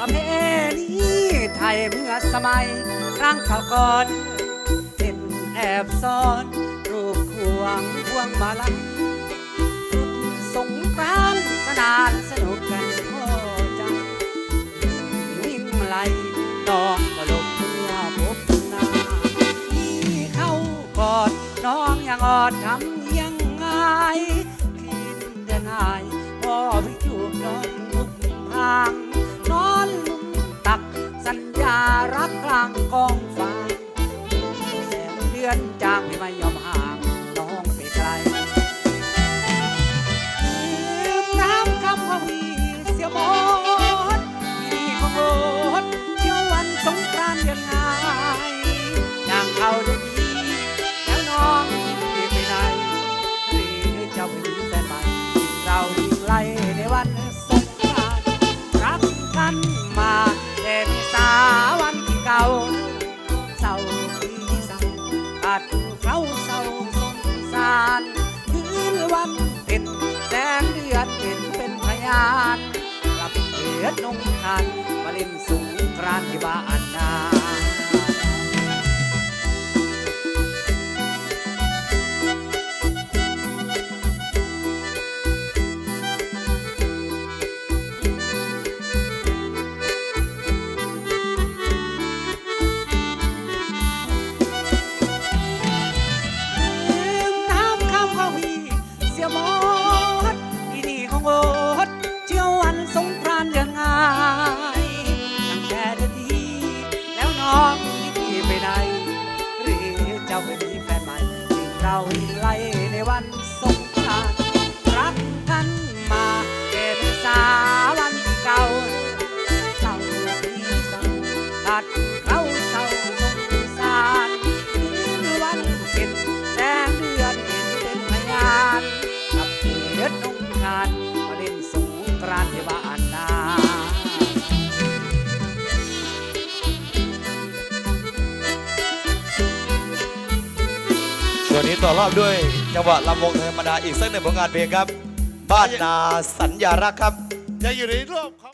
ประเพณีไทยเมื่อสมัยร่างข่าวก่อนเห็นแอบซ่อน รูปควงพวงมาลัยสงกรานสนานสนุกกันพอใจวิ่งไล่น้องก็ลงเมื่อพบหน้าที่เข้ากอดน้องยังอ่อนทำยังไง อนจางไม่ไม่ยอมห่างน้องไปไกลลืมน้ำคำว่าวีเสียหมดที่ขโมดเที่ยววันสงกรานต์ยังไงอย่า ดนงคันมาเล่นสงกรานที่บ้านาไล่ในวันสงกรานต์รักกันมาเป็นสาวันเก่าเศร้าที่เศร้าตัดเขาเศร้าสงสารถึงวันเพ็นแสงเดือนเห็นเป็นพยานกับเดือนองคาน วนนี้ต่อรอบด้วยจังหวะลำวงธรรมดาอีกสักหนึ่งผลงานเพลงครับ บ้านนาสัญญารักครับยังอยู่ในรอบของ